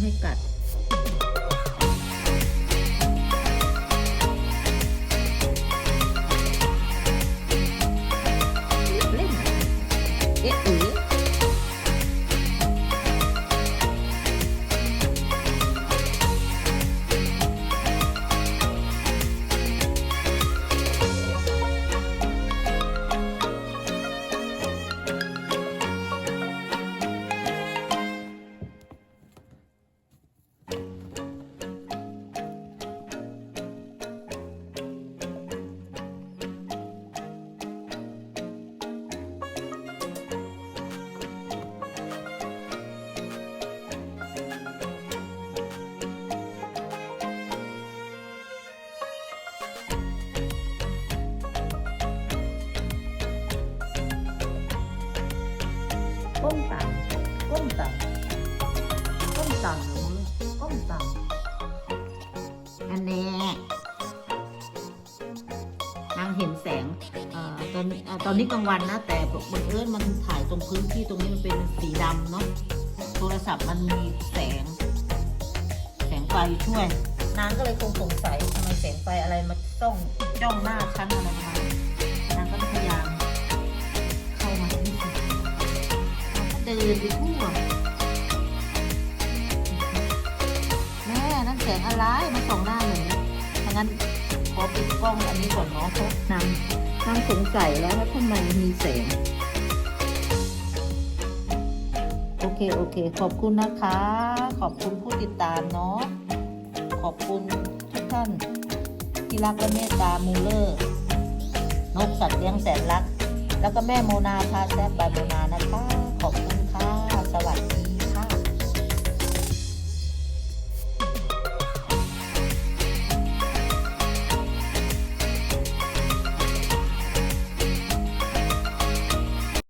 ไม่ให้กัด ก้มต่ำก้มต่ำก้มต่ำหนูก้มต่ำอันนี้นางเห็นแสงอ่อตอนตอนนี้กลางวันนะ แต่บังเอิญมันถ่ายตรงพื้นที่ตรงนี้มันเป็นสีดำเนาะโทรศัพท์มันมีแสง แสงไฟช่วย นางก็เลยคงสงสัยทำไมแสงไฟอะไรมาจ้องจ้องหน้าฉันอะไรประมาณนี้างก็เดินไปทั่วแม่นั่นแสงอะไรมาส่องหน้าหนูถ้างั้นขอปิดกล้องอันนี้ก่อนเนาะเพราะนางนางสงสัยแล้วว่าทำไมมีแสง โอเค โอเค ขอบคุณนะคะ ขอบคุณผู้ติดตามเนาะ ขอบคุณทุกท่านที่รักและเมตตามูเลอร์นกสัตว์เลี้ยงแสนรัก แล้วก็แม่โมนาพาแซบบายโมนานะคะ